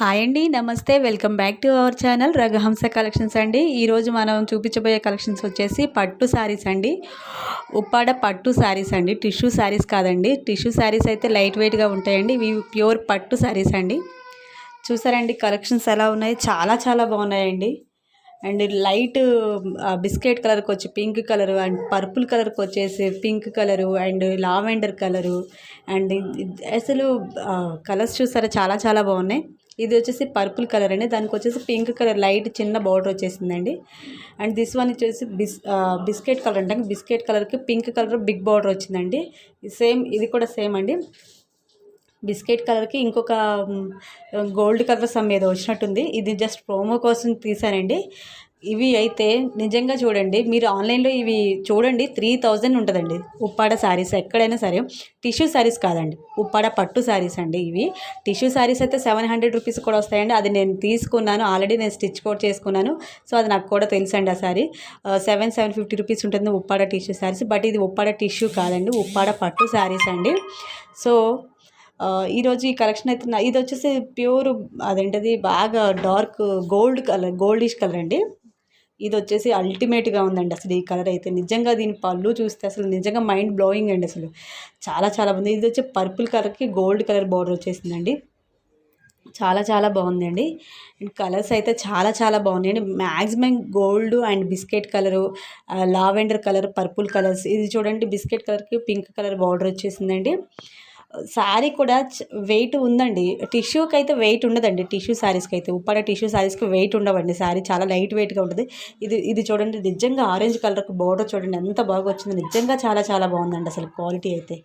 Hi అండి నమస్తే. Welcome back to our channel Raghuhamsa collections అండి. ఈరోజు మనం చూపించబోయే కలెక్షన్స్ వచ్చేసి పట్టు శారీస్ అండి. ఉప్పాడ పట్టు శారీస్ అండి. టిష్యూ శారీస్ కాదండి. టిష్యూ శారీస్ అయితే లైట్ వెయిట్గా ఉంటాయండి. ఇవి ప్యూర్ పట్టు శారీస్ అండి. చూసారండి కలెక్షన్స్ ఎలా ఉన్నాయి? చాలా చాలా బాగున్నాయండి. అండ్ లైట్ బిస్కెట్ కలర్కి వచ్చి పింక్ కలరు అండ్ పర్పుల్ కలర్కి వచ్చేసి pink colour and lavender colour and అసలు కలర్స్ చూసారా? చాలా చాలా బాగున్నాయి. ఇది వచ్చేసి పర్పుల్ కలర్ అండి. దానికి వచ్చేసి పింక్ కలర్ లైట్ చిన్న బార్డర్ వచ్చేసిందండి. అండ్ దిస్ వన్ వచ్చేసి బిస్ బిస్కెట్ కలర్ అంటే బిస్కెట్ కలర్కి పింక్ కలర్ బిగ్ బార్డర్ వచ్చిందండి. సేమ్ ఇది కూడా సేమ్ అండి. బిస్కెట్ కలర్కి ఇంకొక గోల్డ్ కలర్ సమ్ ఏదో వచ్చినట్టుంది. ఇది జస్ట్ ప్రోమో కోసం తీసానండి. ఇవి అయితే నిజంగా చూడండి మీరు ఆన్లైన్లో ఇవి చూడండి త్రీ థౌజండ్ ఉంటుందండి. ఉప్పాడ శారీస్ ఎక్కడైనా సరే టిష్యూ శారీస్ కాదండి. ఉప్పాడ పట్టు శారీస్ అండి ఇవి. టిష్యూ శారీస్ అయితే సెవెన్ హండ్రెడ్ రూపీస్ కూడా వస్తాయండి. అది నేను తీసుకున్నాను ఆల్రెడీ నేను స్టిచ్ కూడా చేసుకున్నాను. సో అది నాకు కూడా తెలుసండి ఆ sari seven seven fifty rupees ఉంటుంది ఉప్పాడ టిష్యూ శారీస్ బట్ ఇది ఉప్పాడ టిష్యూ కాదండి ఉప్పాడ పట్టు శారీస్ అండి. సో ఈరోజు ఈ కలెక్షన్ అయితే ఇది వచ్చేసి ప్యూర్ అదేంటది బాగా dark gold colour goldish colour అండి. ఇది వచ్చేసి అల్టిమేట్గా ఉందండి అసలు ఈ కలర్ అయితే. నిజంగా దీని పళ్ళు చూస్తే అసలు నిజంగా మైండ్ బ్లోయింగ్ అండి అసలు. చాలా చాలా బాగుంది. ఇది వచ్చి పర్పుల్ కలర్కి గోల్డ్ కలర్ బార్డర్ వచ్చేసిందండి. చాలా చాలా బాగుందండి. అండ్ కలర్స్ అయితే చాలా చాలా బాగున్నాయండి maximum gold and biscuit colour lavender colour purple colours ఇది చూడండి బిస్కెట్ కలర్కి పింక్ కలర్ బార్డర్ వచ్చేసిందండి. శారీ కూడా వెయిట్ ఉందండి. టిష్యూకి అయితే వెయిట్ ఉండదండి. టిష్యూ శారీస్కి అయితే ఉప్పాడ టిష్యూ శారీస్కి వెయిట్ ఉండవండి. శారీ చాలా లైట్ వెయిట్గా ఉంటుంది. ఇది ఇది చూడండి నిజంగా ఆరెంజ్ కలర్కి బోర్డర్ చూడండి ఎంత బాగా వచ్చిందో. నిజంగా చాలా చాలా బాగుందండి అసలు క్వాలిటీ అయితే.